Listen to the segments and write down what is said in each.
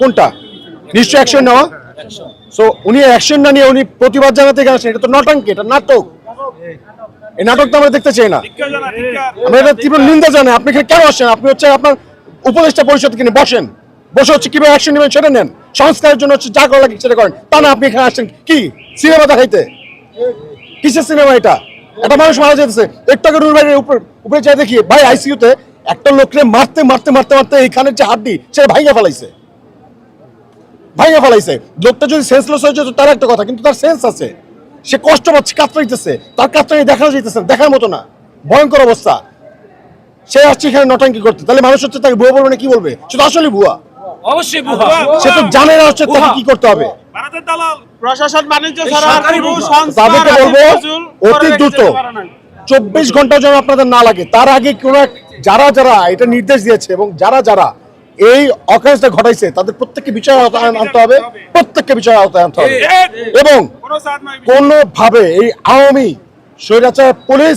কোনটা? নিশ্চয় অ্যাকশন নেওয়া? সো উনি অ্যাকশন না নিয়ে উনি প্রতিবাদ জানাতে গেছেন এটা তো নটাঙ্কি, এটা নাটক। এই নাটক তো আমরা দেখতে চাই না। আমরা এটা তীব্র নিন্দা জানাই। আপনি এখানে কেন আসেন আপনি হচ্ছে আপনার উপদেষ্টা পরিষদ কিনে বসেন। বসে হচ্ছে কীভাবে অ্যাকশন নেবেন সেটা নেন। সংস্কারের জন্য হচ্ছে যা করা লাগে সেটা করেন। তা না, আপনি এখানে আসছেন কি? সিনেমা দেখাইতে। কিসের সিনেমা এটা? একটা মানুষ মারা যেতেছে। একটু আগে রুল বাইরের উপর উপরে যাই দেখি, ভাই আইসিইউতে একটা লোককে মারতে মারতে মারতে মারতে এইখানের যে হাড্ডি, সেটা ভাইয়া ফেলাইছে। ভাইয়া ফেলাইছে। লোকটা যদি সেন্সলেস হয়ে যেত তার একটা কথা কিন্তু তার সেন্স আছে। সে কষ্ট পাচ্ছে কাতরাইতেছে তার কাতরাই দেখানো যাইতেছে দেখার মতো না। ভয়ঙ্কর অবস্থা। সে আসছে এখানে নটাঙ্কি করতে। তাহলে মানুষ হচ্ছে তাকে ভুয়া বলবে না কি বলবে? সে তো আসলে ভুয়া। অবশ্যই বুহা সে তো জানে না হচ্ছে তাকে কি করতে হবে। প্রশাসন বাণিজ্য এই ছাড়া আর সরকারি কোনো বুঝা। সংস্কার তাদেরকে বলব অতি দ্রুত। রেখেছে পারে নাই। চব্বিশ ঘণ্টা যেন আপনাদের না লাগে। তার আগে কোন এক- যারা যারা এটা নির্দেশ দিয়েছে এবং যারা যারা এই অকারেন্সটা ঘটাইছে তাদের প্রত্যেককে বিচার আওতায় আনতে হবে প্রত্যেককে বিচার আওতায় আনতে হবে। এবং কোনো সাথ নাই। কোনোভাবে এই আওয়ামী স্বৈরাচার পুলিশ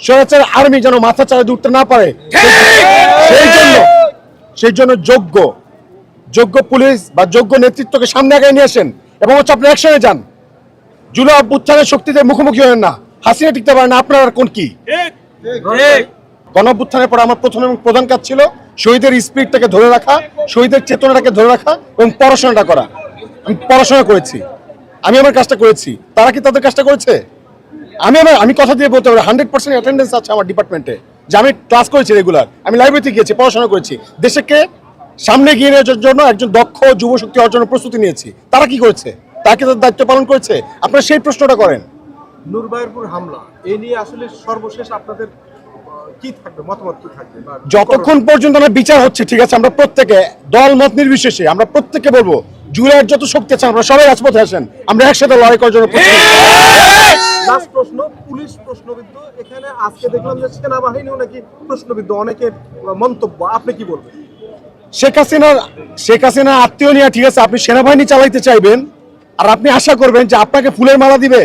স্বৈরাচার আর্মি যেন মাথা চাড়ে উঠতে না পারে সেই জন্য সেই জন্য যোগ্য যোগ্য পুলিশ বা যোগ্য নেতৃত্বকে সামনে আগে নিয়ে আসেন এবং হচ্ছে আপনি একসঙ্গে যান। জুলাই অভ্যুত্থানের শক্তিতে মুখোমুখি হবেন না। হাসিনা টিকতে পারেন না আপনার আর কোন কি? গণঅভ্যুত্থানের পর আমার প্রথম এবং প্রধান কাজ ছিল শহীদের স্পিরিটটাকে ধরে রাখা, শহীদের চেতনাটাকে ধরে রাখা এবং পড়াশোনাটা করা। আমি পড়াশোনা করেছি। আমি আমার কাজটা করেছি। তারা কি তাদের কাজটা করেছে? আমি আমার, আমি কথা দিয়ে বলতে পারি হান্ড্রেড পার্সেন্ট অ্যাটেন্ডেন্স আছে আমার ডিপার্টমেন্টে যে আমি ক্লাস করেছি রেগুলার আমি লাইব্রেরিতে গিয়েছি, পড়াশোনা করেছি। দেশকে সামনে এগিয়ে নেওয়ার জন্য একজন দক্ষ যুব শক্তি অর্জনের প্রস্তুতি নিয়েছি। তারা কি করেছে? তাকে তাদের দায়িত্ব পালন করেছে? আপনারা সেই প্রশ্নটা করেন। নুরবায়রপুর হামলা। এ নিয়ে আসলে সর্বশেষ আপনাদের কি থাকবে? মতামত কি থাকবে? যতক্ষণ পর্যন্ত না বিচার হচ্ছে ঠিক আছে আমরা প্রত্যেকে দল মত নির্বিশেষে আমরা প্রত্যেকে বলব জুলাইয়ের যত শক্তি আছে আমরা সবাই রাজপথে আসেন আমরা একসাথে লড়াই করার জন্য লাস্ট প্রশ্ন পুলিশ প্রশ্নবিদ্ধ। এখানে আজকে দেখলাম যে সেনাবাহিনীও নাকি প্রশ্নবিদ্ধ অনেকের মন্তব্য। আপনি কি বলবেন? শেখ হাসিনার শেখ হাসিনার আত্মীয় নিয়ে ঠিক আছে আপনি সেনাবাহিনী চালাইতে চাইবেন আর আপনি আশা করবেন যে আপনাকে ফুলের মালা দিবে।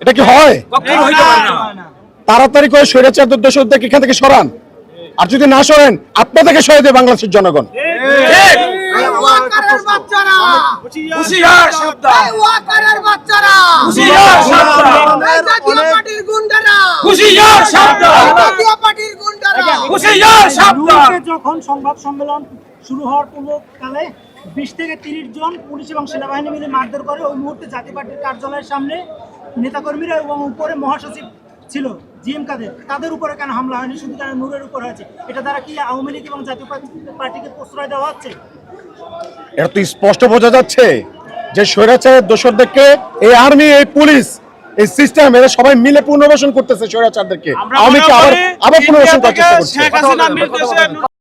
এটা কি হয়? কখনো হইতে পারে না। তাড়াতাড়ি করে স্বৈরাচার দোষদেরকে এখান থেকে সরান। আর যদি না সরেন আপনাদেরকে সরিয়ে দেবে বাংলাদেশের জনগণ। যখন সংবাদ সম্মেলন শুরু হওয়ার পূর্বকালে বিশ থেকে তিরিশ জন পুলিশ এবং সেনাবাহিনী মিলে মারধর করে ওই মুহূর্তে জাতীয় পার্টির কার্যালয়ের সামনে নেতাকর্মীরা এবং উপরে মহাসচিব ছিল। জিএম কাদের? তাদের উপরে কেন হামলা হয়নি? শুধু কেন নূরের উপর হয়েছে? এটা দ্বারা কি আওয়ামী লীগ এবং জাতীয় পার্টিকে প্রশ্রয় দেওয়া হচ্ছে? এটা তো স্পষ্ট বোঝা যাচ্ছে যে স্বৈরাচারের দোষরদেরকে এই আর্মি এই পুলিশ এই সিস্টেম এরা সবাই মিলে পুনর্বাসন করতেছে স্বৈরাচারদেরকে। আমরা আওয়ামী আবার আবার পুনর্বাসন করার চেষ্টা করছে।